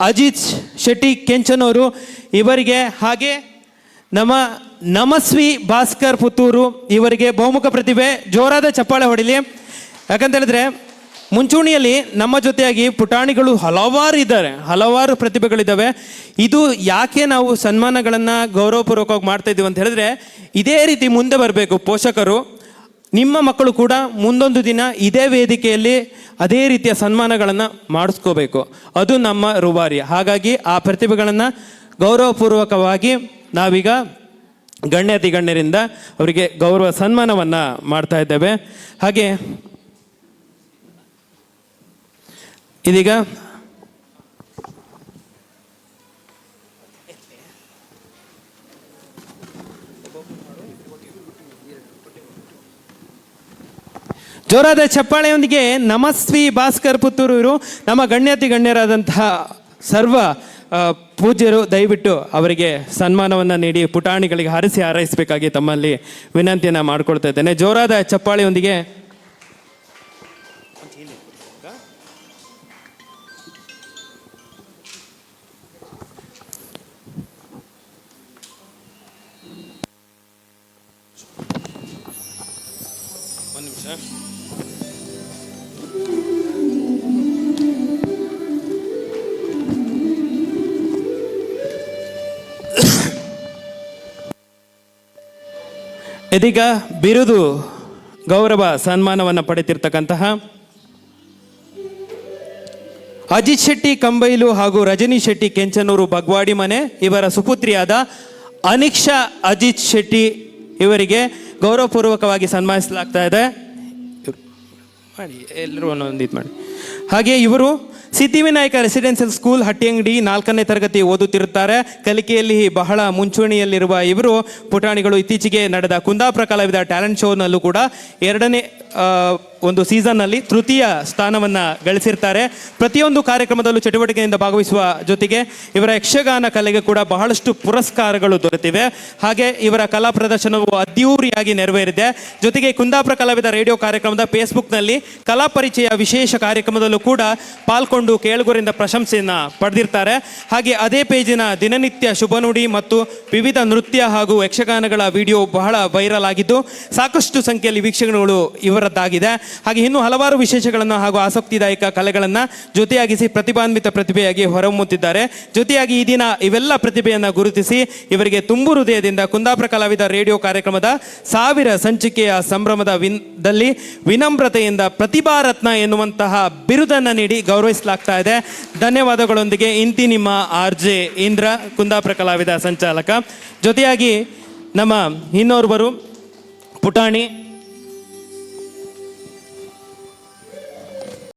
ಅಜಿತ್ ಶೆಟ್ಟಿ ಕೆಂಚನವರು ಇವರಿಗೆ ಹಾಗೆ ನಮ್ಮ ನಮಸ್ವಿ ಭಾಸ್ಕರ್ ಪುತ್ತೂರು ಇವರಿಗೆ ಬಹುಮುಖ ಪ್ರತಿಭೆ, ಜೋರಾದ ಚಪ್ಪಾಳೆ ಹೊಡಿಲಿ. ಯಾಕಂತ ಹೇಳಿದ್ರೆ, ಮುಂಚೂಣಿಯಲ್ಲಿ ನಮ್ಮ ಜೊತೆಯಾಗಿ ಪುಟಾಣಿಗಳು ಹಲವಾರು ಇದ್ದಾರೆ, ಹಲವಾರು ಪ್ರತಿಭೆಗಳಿದ್ದಾವೆ. ಇದು ಯಾಕೆ ನಾವು ಸನ್ಮಾನಗಳನ್ನು ಗೌರವಪೂರ್ವಕವಾಗಿ ಮಾಡ್ತಾ ಇದ್ದೀವಿ ಅಂತ ಹೇಳಿದ್ರೆ, ಇದೇ ರೀತಿ ಮುಂದೆ ಬರಬೇಕು ಪೋಷಕರು. ನಿಮ್ಮ ಮಕ್ಕಳು ಕೂಡ ಮುಂದೊಂದು ದಿನ ಇದೇ ವೇದಿಕೆಯಲ್ಲಿ ಅದೇ ರೀತಿಯ ಸನ್ಮಾನಗಳನ್ನು ಮಾಡಿಸ್ಕೋಬೇಕು. ಅದು ನಮ್ಮ ರುಬಾರಿ ಹಾಗಾಗಿ ಆ ಪ್ರತಿಭೆಗಳನ್ನು ಗೌರವಪೂರ್ವಕವಾಗಿ ನಾವೀಗ ಗಣ್ಯಾತಿ ಗಣ್ಯರಿಂದ ಅವರಿಗೆ ಗೌರವ ಸನ್ಮಾನವನ್ನು ಮಾಡ್ತಾ ಇದ್ದೇವೆ. ಹಾಗೆ ಇದೀಗ ಜೋರಾದ ಚಪ್ಪಾಳೆಯೊಂದಿಗೆ ನಮಸ್ವಿ ಭಾಸ್ಕರ್ ಪುತ್ತೂರು ಇವರು ನಮ್ಮ ಗಣ್ಯಾತಿ ಗಣ್ಯರಾದಂತಹ ಸರ್ವ ಪೂಜ್ಯರು ದಯವಿಟ್ಟು ಅವರಿಗೆ ಸನ್ಮಾನವನ್ನು ನೀಡಿ ಪುಟಾಣಿಗಳಿಗೆ ಹರಿಸಿ ಹಾರೈಸಬೇಕಾಗಿ ತಮ್ಮಲ್ಲಿ ವಿನಂತಿಯನ್ನು ಮಾಡ್ಕೊಳ್ತಾ ಇದ್ದೇನೆ. ಜೋರಾದ ಚಪ್ಪಾಳೆಯೊಂದಿಗೆ ಇದೀಗ ಬಿರುದು ಗೌರವ ಸನ್ಮಾನವನ್ನು ಪಡೆತಿರ್ತಕ್ಕಂತಹ ಅಜಿತ್ ಶೆಟ್ಟಿ, ಕಂಬೈಲು ಹಾಗೂ ರಜನಿ ಶೆಟ್ಟಿ ಕೆಂಚನೂರು ಬಗ್ವಾಡಿ ಮನೆ, ಇವರ ಸುಪುತ್ರಿಯಾದ ಅನಿಕ್ಷಾ ಅಜಿತ್ ಶೆಟ್ಟಿ ಇವರಿಗೆ ಗೌರವಪೂರ್ವಕವಾಗಿ ಸನ್ಮಾನಿಸಲಾಗ್ತಾ ಇದೆ. ಮಾಡಿ ಎಲ್ಲರೂ ಒಂದೊಂದು ಇದು ಮಾಡಿ. ಹಾಗೆ ಇವರು ಸಿದ್ಧಿವಿನಾಯಕ ರೆಸಿಡೆನ್ಷಿಯಲ್ ಸ್ಕೂಲ್ ಹಟ್ಟಿಯಂಗಡಿ ನಾಲ್ಕನೇ ತರಗತಿ ಓದುತ್ತಿರುತ್ತಾರೆ. ಕಲಿಕೆಯಲ್ಲಿ ಬಹಳ ಮುಂಚೂಣಿಯಲ್ಲಿರುವ ಇವರು ಪುಟಾಣಿಗಳು ಇತ್ತೀಚೆಗೆ ನಡೆದ ಕುಂದಾಪುರ ಕಲಾವಿದ ಟ್ಯಾಲೆಂಟ್ ಶೋನಲ್ಲೂ ಕೂಡ ಎರಡನೇ ಒಂದು ಸೀಸನ್ನಲ್ಲಿ ತೃತೀಯ ಸ್ಥಾನವನ್ನು ಗಳಿಸಿರ್ತಾರೆ. ಪ್ರತಿಯೊಂದು ಕಾರ್ಯಕ್ರಮದಲ್ಲೂ ಚಟುವಟಿಕೆಯಿಂದ ಭಾಗವಹಿಸುವ ಜೊತೆಗೆ ಇವರ ಯಕ್ಷಗಾನ ಕಲೆಗೆ ಕೂಡ ಬಹಳಷ್ಟು ಪುರಸ್ಕಾರಗಳು ದೊರೆತಿವೆ. ಹಾಗೆ ಇವರ ಕಲಾ ಪ್ರದರ್ಶನವು ಅದ್ಧೂರಿಯಾಗಿ ನೆರವೇರಿದೆ. ಜೊತೆಗೆ ಕುಂದಾಪುರ ಕಲಾವಿದ ರೇಡಿಯೋ ಕಾರ್ಯಕ್ರಮದ ಫೇಸ್ಬುಕ್ನಲ್ಲಿ ಕಲಾ ಪರಿಚಯ ವಿಶೇಷ ಕಾರ್ಯಕ್ರಮದಲ್ಲೂ ಕೂಡ ಪಾಲ್ಗೊಂಡು ಕೇಳುಗರಿಂದ ಪ್ರಶಂಸೆಯನ್ನು ಪಡೆದಿರ್ತಾರೆ. ಹಾಗೆ ಅದೇ ಪೇಜಿನ ದಿನನಿತ್ಯ ಶುಭನುಡಿ ಮತ್ತು ವಿವಿಧ ನೃತ್ಯ ಹಾಗೂ ಯಕ್ಷಗಾನಗಳ ವಿಡಿಯೋ ಬಹಳ ವೈರಲ್ ಆಗಿದ್ದು ಸಾಕಷ್ಟು ಸಂಖ್ಯೆಯಲ್ಲಿ ವೀಕ್ಷಣೆಗಳು ಇವರದ್ದಾಗಿದೆ ಹಾಗೆ ಇನ್ನೂ ಹಲವಾರು ವಿಶೇಷಗಳನ್ನು ಹಾಗೂ ಆಸಕ್ತಿದಾಯಕ ಕಲೆಗಳನ್ನು ಜೊತೆಯಾಗಿಸಿ ಪ್ರತಿಭಾನ್ವಿತ ಪ್ರತಿಭೆಯಾಗಿ ಹೊರಹೊಮ್ಮುತ್ತಿದ್ದಾರೆ. ಜೊತೆಯಾಗಿ ಈ ದಿನ ಇವೆಲ್ಲ ಪ್ರತಿಭೆಯನ್ನು ಗುರುತಿಸಿ ಇವರಿಗೆ ತುಂಬು ಹೃದಯದಿಂದ ಕುಂದಾಪುರ ಕಲಾವಿದ ರೇಡಿಯೋ ಕಾರ್ಯಕ್ರಮದ ಸಾವಿರ ಸಂಚಿಕೆಯ ಸಂಭ್ರಮದ ವಿನ್, ದಲ್ಲಿ ವಿನಮ್ರತೆಯಿಂದ ಪ್ರತಿಭಾ ರತ್ನ ಎನ್ನುವಂತಹ ಬಿರುದನ್ನು ನೀಡಿ ಗೌರವಿಸಲಾಗ್ತಾ ಇದೆ. ಧನ್ಯವಾದಗಳೊಂದಿಗೆ ಇಂತಿ ನಿಮ್ಮ ಆರ್ ಜೆ ಇಂದ್ರ, ಕುಂದಾಪುರ ಕಲಾವಿದ ಸಂಚಾಲಕ. ಜೊತೆಯಾಗಿ ನಮ್ಮ ಇನ್ನೋರ್ವರು ಪುಟಾಣಿ